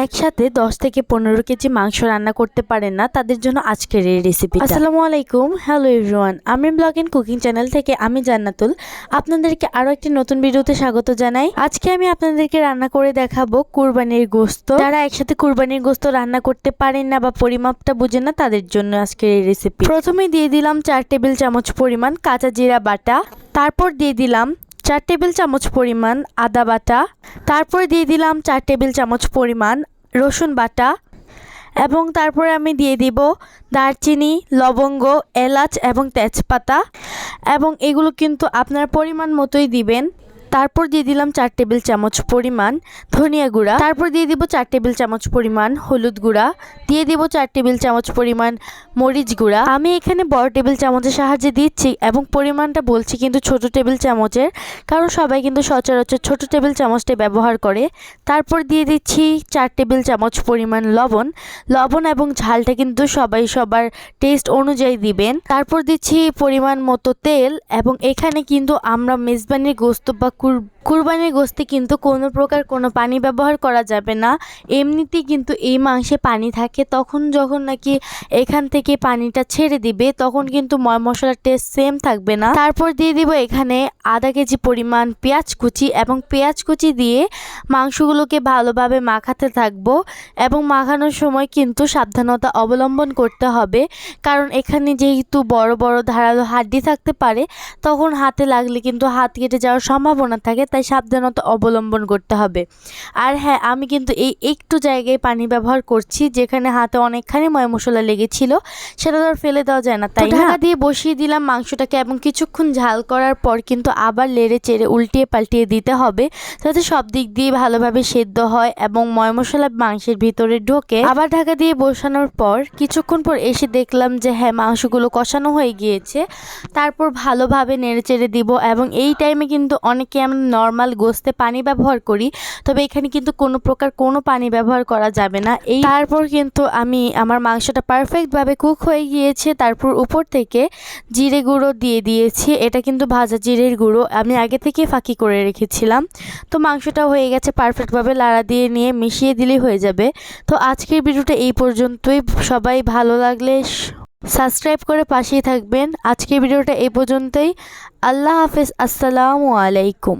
একসাথে দশ থেকে পনেরো কেজি মাংস রান্না করতে পারেন না, তাদের জন্য আজকের এই রেসিপি আসসালামু আলাইকুম হ্যালো এভরিওয়ান আমি ব্লগ এন্ড কুকিং চ্যানেল থেকে আমি জান্নাতুল। আপনাদেরকে আরও একটি নতুন ভিডিওতে স্বাগত জানাই। আজকে আমি আপনাদেরকে রান্না করে দেখাবো কুরবানির গোস্ত। যারা একসাথে কুরবানির গোস্ত রান্না করতে পারেন না বা পরিমাপটা বুঝেন না, তাদের জন্য আজকের এই রেসিপি প্রথমে দিয়ে দিলাম চার টেবিল চামচ পরিমাণ কাঁচা জিরা বাটা। তারপর দিয়ে দিলাম চার টেবিল চামচ পরিমাণ আদা বাটা, তারপরে দিয়ে দিলাম চার টেবিল চামচ পরিমাণ রসুন বাটা, এবং তারপরে আমি দিয়ে দিব দারচিনি, লবঙ্গ, এলাচ এবং তেজপাতা, এবং এগুলো কিন্তু আপনার পরিমাণ মতোই দিবেন। তারপর দিয়ে দিলাম চার টেবিল চামচ পরিমাণ ধনিয়া গুঁড়া। তারপর দিয়ে দিব চার টেবিল চামচ পরিমাণ হলুদ গুঁড়া। দিয়ে দিব চার টেবিল চামচ পরিমাণ মরিচ গুঁড়া। আমি এখানে বড় টেবিল চামচের সাহায্যে দিচ্ছি এবং পরিমাণটা বলছি কিন্তু ছোট টেবিল চামচের। কারণ সবাই কিন্তু সচরাচর ছোট টেবিল চামচটা ব্যবহার করে। তারপর দিয়ে দিচ্ছি চার টেবিল চামচ পরিমাণ লবণ। লবণ এবং ঝালটা কিন্তু সবাই সবার টেস্ট অনুযায়ী দিবেন। তারপর দিচ্ছি পরিমাণ মতো তেল এবং এখানে কিন্তু আমরা মেজবানির গোস্ত বা কুরবানির গোস্তে কিন্তু কোনো প্রকার কোনো পানি ব্যবহার করা যাবে না। এমনিতেই কিন্তু এই মাংসে পানি থাকে। তখন যখন নাকি এখান থেকে পানিটা ছেড়ে দিবে, তখন কিন্তু ময় মশলার টেস্ট সেম থাকবে না। তারপর দিয়ে দিব এখানে আধা কেজি পরিমাণ পেঁয়াজ কুচি এবং পেঁয়াজ কুচি দিয়ে মাংসগুলোকে ভালোভাবে মাখাতে থাকব এবং মাখানোর সময় কিন্তু সাবধানতা অবলম্বন করতে হবে। কারণ এখানে যেহেতু বড় বড় ধারালো হাড্ডি থাকতে পারে, তখন হাতে লাগলে কিন্তু হাত কেটে যাওয়ার সম্ভাবনা থাকে তাই সাবধানতা অবলম্বন করতে হবে। আর হ্যাঁ আমি কিন্তু এই একটু জায়গায় পানি ব্যবহার করছি যেখানে হাতে অনেকখানি ময় মশলা লেগেছিল সেটা তো আর ফেলে দেওয়া যায় না। তাই ঢাকা দিয়ে বসিয়ে দিলাম মাংসটাকে এবং কিছুক্ষণ ঝাল করার পর কিন্তু আবার লেড়ে চেড়ে উল্টিয়ে পাল্টিয়ে দিতে হবে যাতে সব দিক দিয়ে ভালোভাবে সেদ্ধ হয় এবং ময় মশলা মাংসের ভিতরে ঢোকে। আবার ঢাকা দিয়ে বসানোর পর কিছুক্ষণ পর এসে দেখলাম যে হ্যাঁ মাংসগুলো কষানো হয়ে গিয়েছে। তারপর ভালোভাবে নেড়ে চেড়ে দিব এবং এই টাইমে কিন্তু অনেকে আমরা নর্মাল গোস্তে পানি ব্যবহার করি, তবে এখানে কিন্তু কোনো প্রকার কোনো পানি ব্যবহার করা যাবে না। এই তারপর কিন্তু আমি আমার মাংসটা পারফেক্টভাবে কুক হয়ে গিয়েছে। তারপর উপর থেকে জিরে গুঁড়ো দিয়ে দিয়েছি। এটা কিন্তু ভাজা জিরের গুঁড়ো। আমি আগে থেকে ফাঁকি করে রেখেছিলাম। তো মাংসটা হয়ে গেছে পারফেক্টভাবে লাড়া দিয়ে নিয়ে মিশিয়ে দিলেই হয়ে যাবে। তো আজকের ভিডিওটা এই পর্যন্তই। সবাই ভালো লাগলে সাবস্ক্রাইব করে পাশেই থাকবেন। আজকের ভিডিওটা এ পর্যন্তই। আল্লাহ হাফেজ। আসসালামু আলাইকুম।